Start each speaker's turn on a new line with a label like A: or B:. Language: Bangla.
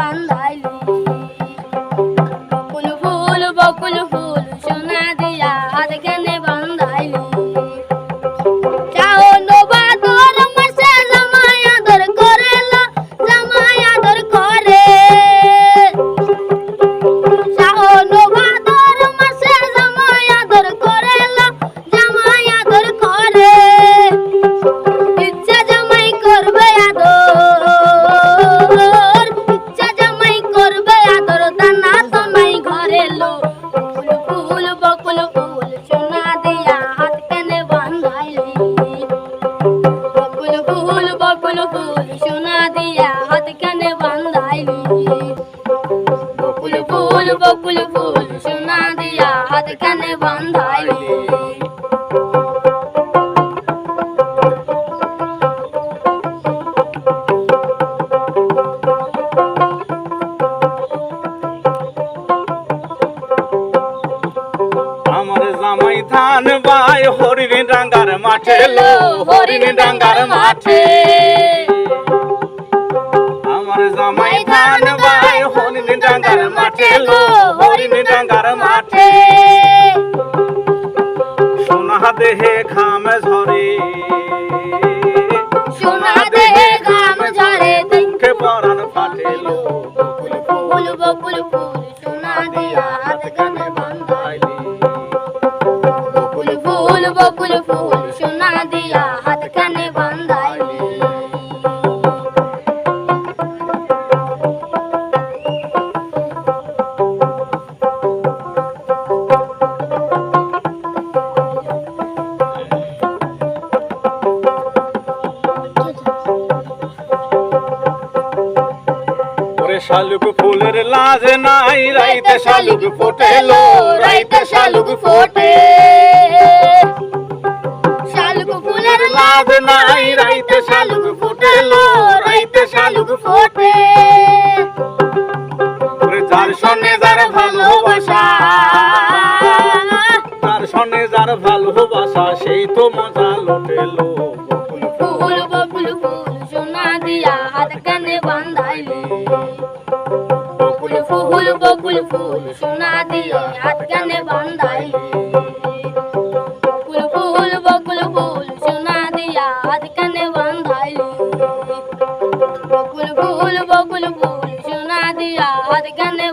A: গানে ফুল বকুল ফুল সোনা দিয়া হাত কানে বান্ধাইলি
B: ধান বাই হরিণ ডাঙ্গার মাঠে লো, হরিণ ডাঙ্গার মাঠে। ডাঙ্গার মাঠে। সোনা দেহে ঘাম ঝরে।
A: সোনা দেহে ঘাম ঝরে।
B: দুঃখে পরাণ ফাটে লো
A: ফুল বকুল ফুল সোনা দিয়া হাত কানে বান্ধাইলি। বকুল ফুল বকুল ফুল সোনা দিয়া হাত কানে
B: শালুক ফুলের লাজ নাই রাইতে শালুক ফোটে লো রাইতে শালুক ফোটে।
A: শালুক ফুলের
B: লাজ নাই রাইতে শালুক ফোটে লো রাইতে শালুক ফোটে। যার সনে যার ভালোবাসা তার সনে যার ভালোবাসা সেই তো মজা লোটে বকুল
A: ফুল সোনা দিয়ে হাত কানে বান্ধাইলি ফুল ফুল, বকুল ফুল সোনা দিয়া হাত কানে বান্ধাইলি বকুল ফুল বকুল ফুল সোনা দিয়া হাত কানে